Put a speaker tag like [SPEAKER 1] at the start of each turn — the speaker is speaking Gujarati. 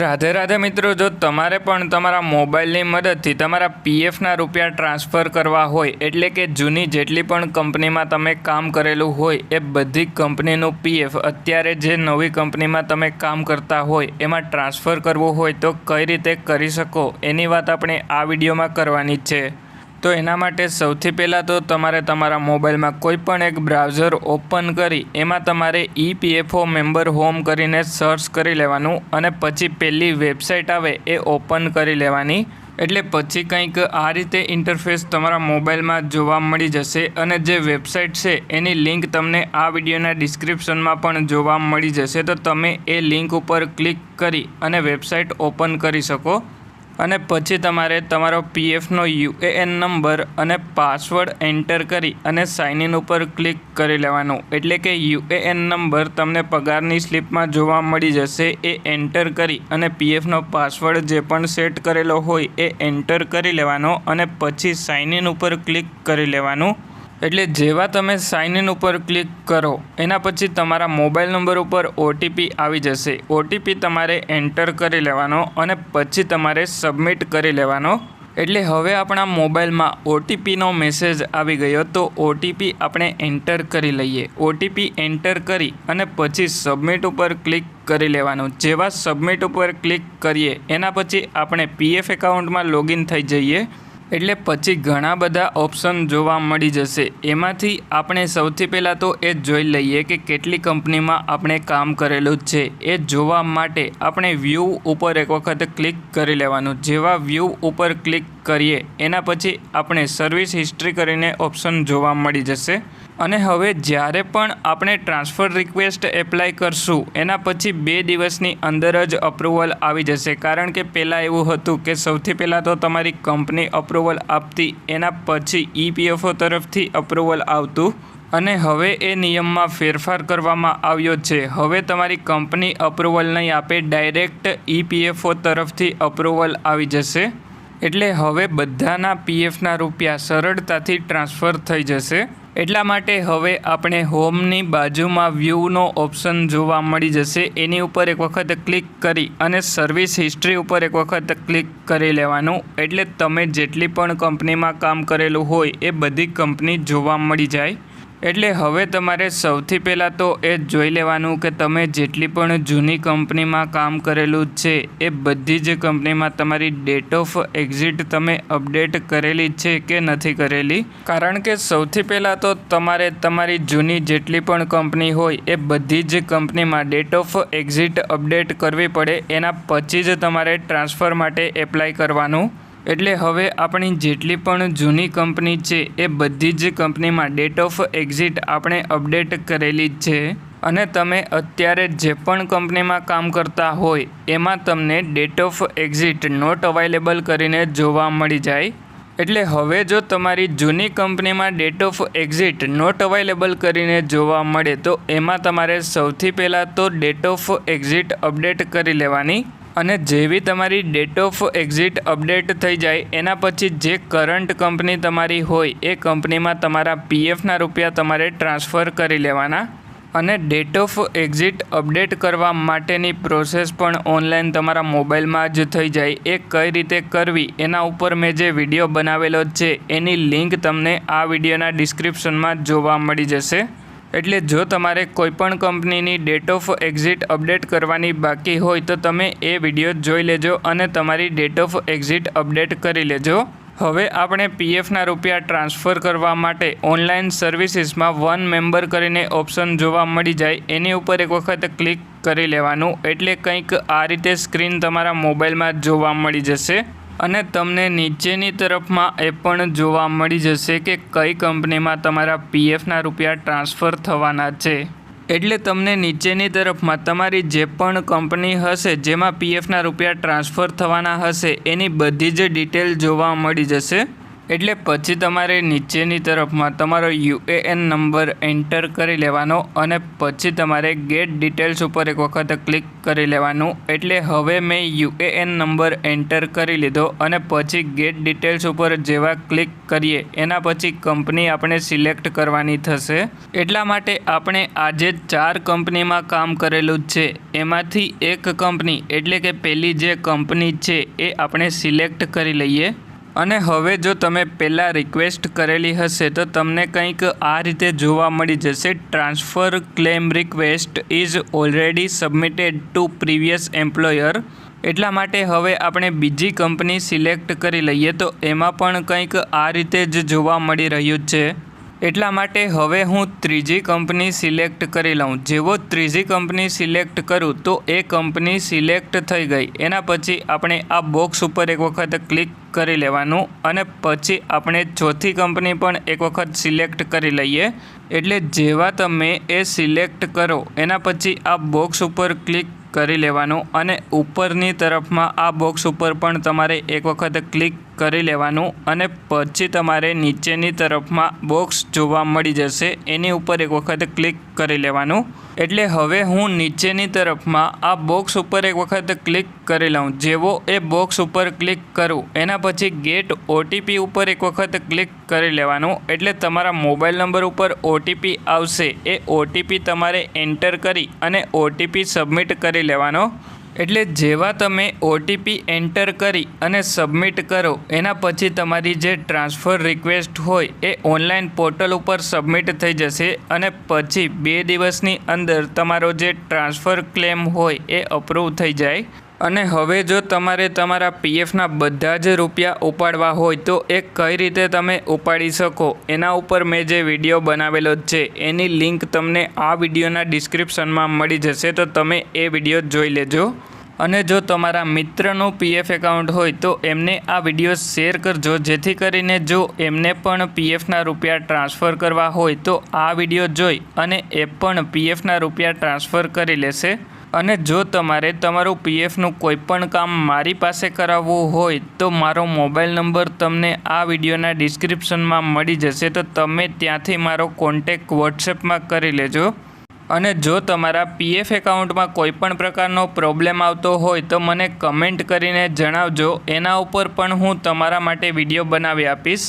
[SPEAKER 1] રાધે રાધે મિત્રો, જો તમારે પણ તમારા મોબાઈલની મદદથી તમારા પીએફના રૂપિયા ટ્રાન્સફર કરવા હોય, એટલે કે જૂની જેટલી પણ કંપનીમાં તમે કામ કરેલું હોય, એ બધી કંપનીનું પીએફ અત્યારે જે નવી કંપનીમાં તમે કામ કરતા હોય, એમાં ટ્રાન્સફર કરવું હોય તો કઈ રીતે કરી શકો, એની વાત આપણે આ વિડીયોમાં કરવાની છે. તો એના માટે સૌથી પહેલાં તો તમારે તમારા મોબાઈલમાં કોઈ પણ એક બ્રાઉઝર ઓપન કરી, એમાં તમારે ઈપીએફઓ મેમ્બર હોમ કરીને સર્ચ કરી લેવાનું અને પછી પહેલી વેબસાઇટ આવે એ ઓપન કરી લેવાની. એટલે પછી કંઈક આ રીતે ઇન્ટરફેસ તમારા મોબાઈલમાં જોવા મળી જશે અને જે વેબસાઇટ છે એની લિંક તમને આ વિડીયોના ડિસ્ક્રિપ્શનમાં પણ જોવા મળી જશે. તો તમે એ લિંક ઉપર ક્લિક કરી અને વેબસાઇટ ઓપન કરી શકો. અને પછી તમારે તમારો પીએફનો યુએએન નંબર અને પાસવર્ડ એન્ટર કરી અને સાઇન ઇન ઉપર ક્લિક કરી લેવાનું. એટલે કે યુએએન નંબર તમને પગારની સ્લિપમાં જોવા મળી જશે, એ એન્ટર કરી અને પીએફનો પાસવર્ડ જે પણ સેટ કરેલો હોય એ એન્ટર કરી લેવાનો અને પછી સાઇન ઇન ઉપર ક્લિક કરી લેવાનું. એટલે જેવા તમે સાઇન ઇન ઉપર ક્લિક કરો, એના પછી તમારા મોબાઈલ નંબર ઉપર ઓટીપી આવી જશે. ઓટીપી તમારે એન્ટર કરી લેવાનો અને પછી તમારે સબમિટ કરી લેવાનો. એટલે હવે આપણા મોબાઈલમાં ઓટીપીનો મેસેજ આવી ગયો, તો ઓટીપી આપણે એન્ટર કરી લઈએ. ઓટીપી એન્ટર કરી અને પછી સબમિટ ઉપર ક્લિક કરી લેવાનું. જેવા સબમિટ ઉપર ક્લિક કરીએ, એના પછી આપણે પીએફ એકાઉન્ટમાં લોગિન થઈ જઈએ. એટલે પછી ઘણા બધા ઓપ્શન જોવા મળી જશે. એમાંથી આપણે સૌથી પહેલાં તો એ જોઈ લઈએ કે કેટલી કંપનીમાં આપણે કામ કરેલું છે. એ જોવા માટે આપણે વ્યૂ ઉપર એક વખત ક્લિક કરી લેવાનું. જેવા વ્યૂ ઉપર ક્લિક કરીએ, એના પછી આપણે સર્વિસ હિસ્ટ્રી કરીને ઓપ્શન જોવા મળી જશે. અને હવે જ્યારે પણ આપણે ટ્રાન્સફર રિક્વેસ્ટ એપ્લાય કરશું, એના પછી બે દિવસની અંદર જ અપ્રુવલ આવી જશે. કારણ કે પહેલાં એવું હતું કે સૌથી પહેલાં તો તમારી કંપની અપ્રુવલ આપતી, એના પછી ઈપીએફઓ તરફથી અપ્રુવલ આવતું અને હવે એ નિયમમાં ફેરફાર કરવામાં આવ્યો છે. હવે તમારી કંપની અપ્રુવલ નહીં આપે ડાયરેક્ટ ઈપીએફઓ તરફથી અપ્રુવલ આવી જશે. એટલે હવે બધાના પીએફના રૂપિયા સરળતાથી ટ્રાન્સફર થઈ જશે. એટલા માટે હવે આપણે હોમની બાજુમાં વ્યૂનો ઓપ્શન જોવા મળી જશે. એની ઉપર એક વખત ક્લિક કરી અને સર્વિસ હિસ્ટ્રી ઉપર એક વખત ક્લિક કરી લેવાનું. એટલે તમે જેટલી પણ કંપનીમાં કામ કરેલું હોય એ બધી કંપની જોવા મળી જાય. એટલે હવે તમારે સૌથી પહેલાં તો એ જોઈ લેવાનું કે તમે જેટલી પણ જૂની કંપનીમાં કામ કરેલું છે, એ બધી જ કંપનીમાં તમારી ડેટ ઓફ એક્ઝિટ તમે અપડેટ કરેલી છે કે નથી કરેલી? કારણ કે સૌથી પહેલાં તો તમારે તમારી જૂની જેટલી પણ કંપની હોય, એ બધી જ કંપનીમાં ડેટ ઓફ એક્ઝિટ અપડેટ કરવી પડે. એના પછી જ તમારે ટ્રાન્સફર માટે એપ્લાય કરવાનું. એટલે હવે આપણી જેટલી પણ જૂની કંપની છે એ બધી જ કંપનીમાં ડેટ ઓફ એક્ઝિટ આપણે અપડેટ કરેલી જ છે. અને તમે અત્યારે જે પણ કંપનીમાં કામ કરતા હોય, એમાં તમને date of exit not available કરીને જોવા મળી જાય. એટલે હવે જો તમારી જૂની કંપનીમાં date of exit not available કરીને જોવા મળે, તો એમાં તમારે સૌથી પહેલાં તો ડેટ ઓફ એક્ઝિટ અપડેટ કરી લેવાની. અને જેવી તમારી ડેટ ઓફ એક્ઝિટ અપડેટ થઈ જાય, એના પછી જે કરંટ કંપની તમારી હોય, એ કંપનીમાં તમારા પીએફના રૂપિયા તમારે ટ્રાન્સફર કરી લેવાના. અને ડેટ ઓફ એક્ઝિટ અપડેટ કરવા માટેની પ્રોસેસ પણ ઓનલાઈન તમારા મોબાઈલમાં જ થઈ જાય. એ કઈ રીતે કરવી, એના ઉપર મેં જે વીડિયો બનાવેલો છે, એની લિંક તમને આ વિડીયોના ડિસ્ક્રિપ્શનમાં જોવા મળી જશે. એટલે જો તમારે કોઈપણ કંપનીની ડેટ ઓફ એક્ઝિટ અપડેટ કરવાની બાકી હોય તો તમે એ વીડિયો જોઈ લેજો અને તમારી ડેટ ઓફ એક્ઝિટ અપડેટ કરી લેજો. હવે આપણે પીએફના રૂપિયા ટ્રાન્સફર કરવા માટે ઓનલાઈન સર્વિસીસમાં વન મેમ્બર કરીને ઓપ્શન જોવા મળી જાય. એની ઉપર એક વખત ક્લિક કરી લેવાનું. એટલે કંઈક આ રીતે સ્ક્રીન તમારા મોબાઈલમાં જોવા મળી જશે. અને તમને નીચેની તરફમાં એ પણ જોવા મળી જશે કે કઈ કંપનીમાં તમારા પીએફના રૂપિયા ટ્રાન્સફર થવાના છે. એટલે તમને નીચેની તરફમાં તમારી જે પણ કંપની હશે, જેમાં પીએફના રૂપિયા ટ્રાન્સફર થવાના હશે, એની બધી જ ડિટેલ જોવા મળી જશે. એટલે પછી તમારે નીચેની તરફમાં તમારો યુએએન નંબર એન્ટર કરી લેવાનો અને પછી તમારે ગેટ ડિટેલ્સ ઉપર એક વખત ક્લિક કરી લેવાનું. એટલે હવે મેં યુએએન નંબર એન્ટર કરી લીધો અને પછી ગેટ ડિટેલ્સ ઉપર જેવા ક્લિક કરીએ, એના પછી કંપની આપણે સિલેક્ટ કરવાની થશે. એટલા માટે આપણે આજે ચાર કંપનીમાં કામ કરેલું છે. એમાંથી એક કંપની, એટલે કે પેલી જે કંપની છે, એ આપણે સિલેક્ટ કરી લઈએ. અને હવે જો તમે પહેલાં રિક્વેસ્ટ કરેલી હશે, તો તમને કંઈક આ રીતે જોવા મળી જશે. Transfer claim request is already submitted to previous employer એટલા માટે હવે આપણે બીજી કંપની સિલેક્ટ કરી લઈએ, તો એમાં પણ કંઈક આ રીતે જ જોવા મળી રહ્યું છે. એટલા માટે હવે હું ત્રીજી કંપની સિલેક્ટ કરી લઉં. જેવો ત્રીજી કંપની સિલેક્ટ કરું, તો એ કંપની સિલેક્ટ થઈ ગઈ. એના પછી આપણે આ બોક્સ ઉપર એક વખત ક્લિક કરી લેવાનું અને પછી આપણે ચોથી કંપની પણ એક વખત સિલેક્ટ કરી લઈએ. એટલે જેવા તમે એ સિલેક્ટ કરો, એના પછી આ બોક્સ ઉપર ક્લિક કરી લેવાનું અને ઉપરની તરફમાં આ બોક્સ ઉપર પણ તમારે એક વખત ક્લિક કરી લેવાનું અને પછી તમારે નીચેની તરફમાં બોક્સ જોવા મળી જશે. એની ઉપર એક વખત ક્લિક કરી લેવાનું. એટલે હવે હું નીચેની તરફમાં આ બોક્સ ઉપર એક વખત ક્લિક કરી લઉં. જેવો એ બોક્સ ઉપર ક્લિક કરું, એના પછી ગેટ ઓટીપી ઉપર એક વખત ક્લિક કરી લેવાનું. એટલે તમારા મોબાઈલ નંબર ઉપર ઓટીપી આવશે. એ ઓટીપી તમારે એન્ટર કરી અને ઓટીપી સબમિટ કરી લેવાનો. એટલે જેવા તમે ઓટીપી એન્ટર કરી અને સબમિટ કરો, એના પછી તમારી જે ટ્રાન્સફર રિક્વેસ્ટ હોય, એ ઓનલાઈન પોર્ટલ ઉપર સબમિટ થઈ જશે અને પછી બે દિવસની અંદર તમારો જે ટ્રાન્સફર ક્લેમ હોય, એ અપ્રૂવ થઈ જાય. અને હવે જો તમારે તમારા પીએફના બધા જ રૂપિયા ઉપાડવા હોય તો એ કઈ રીતે તમે ઉપાડી શકો? એના ઉપર મેં જે વીડિયો બનાવેલો છે, એની લિંક તમને આ વિડીયોના ડિસ્ક્રિપ્શનમાં મળી જશે, તો તમે એ વીડિયો જોઈ લેજો. અને જો તમારા મિત્રનું પીએફ એકાઉન્ટ હોય તો એમને આ વીડિયો શેર કરજો, જેથી કરીને જો એમને પણ પીએફના રૂપિયા ટ્રાન્સફર કરવા હોય તો આ વીડિયો જોઈ અને એ પણ પીએફના રૂપિયા ટ્રાન્સફર કરી લેશે. અને જો તમારે તમારું પીએફનું કોઈપણ કામ મારી પાસે કરાવવું હોય તો મારો મોબાઈલ નંબર તમને આ વિડીયોના ડિસ્ક્રિપ્શનમાં મળી જશે. તો તમે ત્યાંથી મારો કોન્ટેક વોટ્સએપમાં કરી લેજો. અને જો તમારા પીએફ એકાઉન્ટમાં કોઈપણ પ્રકારનો પ્રોબ્લેમ આવતો હોય તો મને કમેન્ટ કરીને જણાવજો. એના ઉપર પણ હું તમારા માટે વીડિયો બનાવી આપીશ.